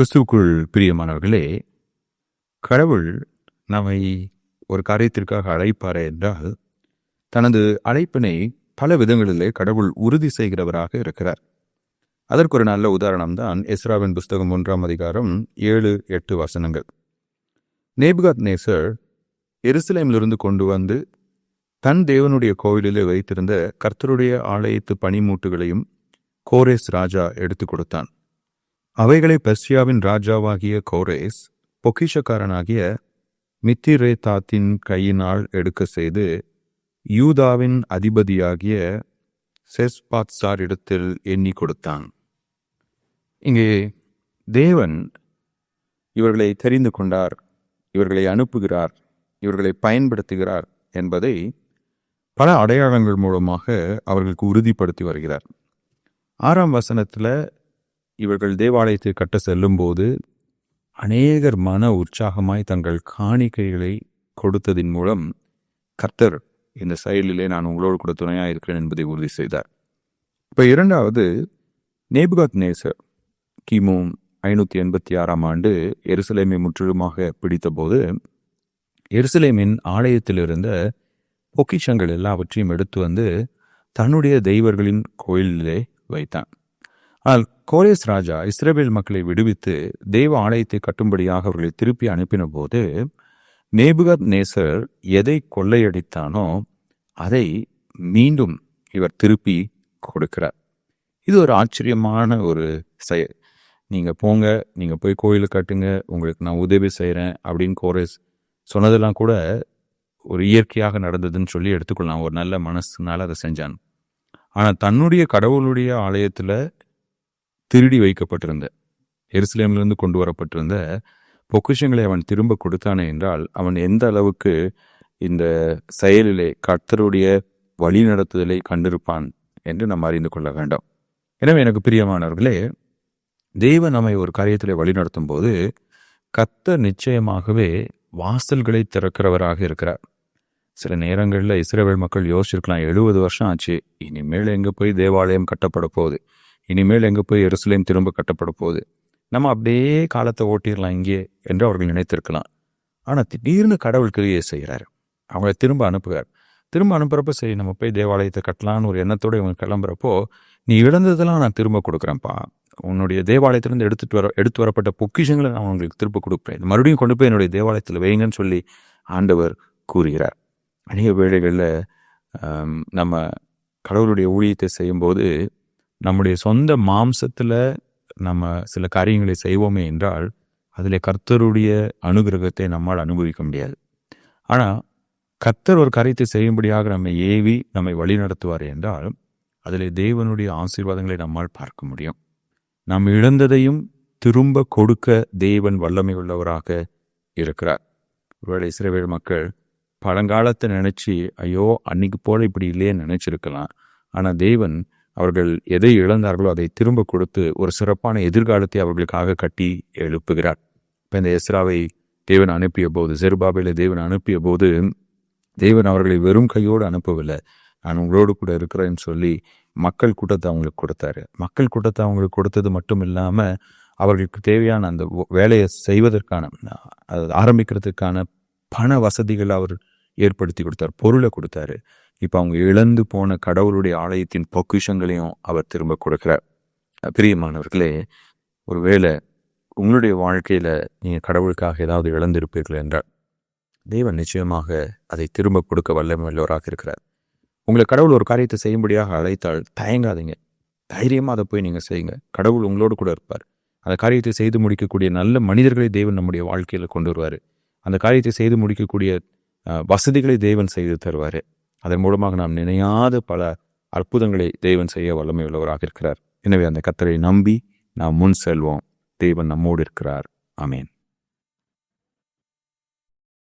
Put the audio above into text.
கிறிஸ்துவுக்குள் பிரியமானவர்களே கடவுள் நம்மை ஒரு காரியத்திற்காக அழைப்பாரே என்றால் தனது அழைப்பினை பல விதங்களிலே கடவுள் உறுதி செய்கிறவராக இருக்கிறார். அதற்கு ஒரு நல்ல உதாரணம் தான் எஸ்ராவின் புஸ்தகம் ஒன்றாம் அதிகாரம் ஏழு எட்டு வசனங்கள். நேபுகாத் நேசர் எருசலேமிலிருந்து கொண்டு வந்து தன் தேவனுடைய கோவிலிலே வைத்திருந்த கர்த்தருடைய ஆலயத்து பனிமூட்டுகளையும் கோரேஸ் ராஜா எடுத்துக் கொடுத்தான். அவைகளை பெர்சியாவின் ராஜாவாகிய கோரேஸ் பொக்கிஷக்காரனாகிய மித்திரேதாத்தின் கையினால் எடுக்க செய்து யூதாவின் அதிபதியாகிய செஸ்பாத்சார் இடத்தில் எண்ணி கொடுத்தான். இங்கே தேவன் இவர்களை தெரிந்து கொண்டார் இவர்களை அனுப்புகிறார் இவர்களை பயன்படுத்துகிறார் என்பதை பல அடையாளங்கள் மூலமாக அவர்களுக்கு உறுதிப்படுத்தி வருகிறார். ஆறாம் வசனத்தில் இவர்கள் தேவாலயத்தை கட்ட செல்லும்போது அநேகர் மன உற்சாகமாய் தங்கள் காணிக்கைகளை கொடுத்ததின் மூலம் கர்த்தர் இந்த செயலிலே நான் உங்களோடு கூட துணையாக இருக்கிறேன் என்பதை உறுதி செய்தார். இப்போ இரண்டாவது நேபுகாத் நேசர் கிமு ஐநூற்றி எண்பத்தி ஆறாம் ஆண்டு எருசலேமை முற்றிலுமாக பிடித்தபோது எருசலேமின் ஆலயத்தில் இருந்த பொக்கிஷங்கள் எல்லாவற்றையும் எடுத்து வந்து தன்னுடைய தெய்வர்களின் கோயிலிலே வைத்தான். ஆனால் கோரேஸ் ராஜா இஸ்ரேல் மக்களை விடுவித்து தெய்வ ஆலயத்தை கட்டும்படியாக அவர்களை திருப்பி அனுப்பின போது நேபுகத் நேசர் எதை கொள்ளையடித்தானோ அதை மீண்டும் இவர் திருப்பி கொடுக்கிறார். இது ஒரு ஆச்சரியமான ஒரு செயல். நீங்கள் போங்க நீங்கள் போய் கோயில் கட்டுங்க உங்களுக்கு நான் உதவி செய்கிறேன் அப்படின்னு கோரேஸ் சொன்னதெல்லாம் கூட ஒரு இயற்கையாக நடந்ததுன்னு சொல்லி எடுத்துக்கொள்ளலாம். ஒரு நல்ல மனசுனால அதை செஞ்சான். ஆனால் தன்னுடைய கடவுளுடைய ஆலயத்தில் திருடி வைக்கப்பட்டிருந்த எருசலேமிலிருந்து கொண்டு வரப்பட்டிருந்த பொக்கிஷங்களை அவன் திரும்ப கொடுத்தானே என்றால் அவன் எந்த அளவுக்கு இந்த செயலிலே கர்த்தருடைய வழி நடத்துதலை கண்டிருப்பான் என்று நாம் அறிந்து கொள்ள வேண்டும். எனவே எனக்கு பிரியமானவர்களே தெய்வ நம்மை ஒரு காரியத்தில் வழிநடத்தும் போது கர்த்தர் நிச்சயமாகவே வாசல்களை திறக்கிறவராக இருக்கிறார். சில நேரங்களில் இஸ்ரேல் மக்கள் யோசிச்சிருக்கலாம் எழுபது வருஷம் ஆச்சு இனிமேல் எங்கே போய் தேவாலயம் கட்டப்பட போகுது? இனிமேல் எங்கே போய் எருசலேம் திரும்ப கட்டப்பட போகுது? நம்ம அப்படியே காலத்தை ஓட்டிடலாம் இங்கே என்று அவர்கள் நினைத்திருக்கலாம். ஆனால் திடீர்னு கடவுள் கிரியை செய்கிறார். அவங்கள திரும்ப அனுப்புகிறார். திரும்ப அனுப்புகிறப்ப சரி நம்ம போய் தேவாலயத்தை கட்டலான்னு ஒரு எண்ணத்தோடு இவங்க கிளம்புறப்போ நீ இழந்ததெல்லாம் நான் திரும்ப கொடுக்குறேன்ப்பா. உன்னுடைய தேவாலயத்திலேருந்து எடுத்துட்டு வர எடுத்து வரப்பட்ட பொக்கிஷங்களை நான் உங்களுக்கு திரும்ப கொடுப்பேன். மறுபடியும் கொண்டு போய் என்னுடைய தேவாலயத்தில் வைங்கன்னு சொல்லி ஆண்டவர் கூறுகிறார். அநேக வேளைகளில் நம்ம கடவுளுடைய ஊழியத்தை செய்யும்போது நம்முடைய சொந்த மாம்சத்தில் நம்ம சில காரியங்களை செய்வோமே என்றால் அதில் கர்த்தருடைய அனுகிரகத்தை நம்மால் அனுபவிக்க முடியாது. ஆனால் கர்த்தர் ஒரு காரியத்தை செய்யும்படியாக நம்மை ஏவி நம்மை வழி நடத்துவார் என்றால் அதில் தேவனுடைய ஆசீர்வாதங்களை நம்மால் பார்க்க முடியும். நாம் இழந்ததையும் திரும்ப கொடுக்க தேவன் வல்லமை உள்ளவராக இருக்கிறார். ஒருவேளை இஸ்ரேவேல் மக்கள் பழங்காலத்தை நினச்சி ஐயோ அன்னைக்கு போல இப்படி இல்லையே நினச்சிருக்கலாம். ஆனால் தேவன் அவர்கள் எதை இழந்தார்களோ அதை திரும்ப கொடுத்து ஒரு சிறப்பான எதிர்காலத்தை அவர்களுக்காக கட்டி எழுப்புகிறார். இப்போ இந்த எஸ்ராவை தேவன் அனுப்பிய போது செருபாபையில் தேவன் அனுப்பிய போது தேவன் அவர்களை வெறும் கையோடு அனுப்பவில்லை. நான் உங்களோடு கூட இருக்கிறேன்னு சொல்லி மக்கள் கூட்டத்தை அவங்களுக்கு கொடுத்தாரு. மக்கள் கூட்டத்தை அவங்களுக்கு கொடுத்தது மட்டும் இல்லாமல் அவர்களுக்கு தேவையான அந்த வேலையை செய்வதற்கான ஆரம்பிக்கிறதுக்கான பண வசதிகள் அவர் ஏற்படுத்தி கொடுத்தார். பொருளை கொடுத்தாரு. இப்போ அவங்க இழந்து போன கடவுளுடைய ஆலயத்தின் பொக்கிஷங்களையும் அவர் திரும்ப கொடுக்குறார். பிரியமானவர்களே ஒருவேளை உங்களுடைய வாழ்க்கையில் நீங்கள் கடவுளுக்காக ஏதாவது இழந்திருப்பீர்கள் என்றால் தேவன் நிச்சயமாக அதை திரும்ப கொடுக்க வல்லமையுள்ளவராக இருக்கிறார். உங்களை கடவுள் ஒரு காரியத்தை செய்யும்படியாக அழைத்தால் தயங்காதீங்க. தைரியமாக அதை போய் நீங்கள் செய்யுங்க. கடவுள் உங்களோடு கூட இருப்பார். அந்த காரியத்தை செய்து முடிக்கக்கூடிய நல்ல மனிதர்களை தேவன் நம்முடைய வாழ்க்கையில் கொண்டு வருவார். அந்த காரியத்தை செய்து முடிக்கக்கூடிய வசதிகளை தேவன் செய்து தருவார். அதன் மூலமாக நாம் நினையாத பல அற்புதங்களை தேவன் செய்ய வல்லமை உள்ளவராக இருக்கிறார். எனவே அந்த கத்தரை நம்பி நாம் முன் செல்வோம். தேவன் நம்மோடு இருக்கிறார். அமேன்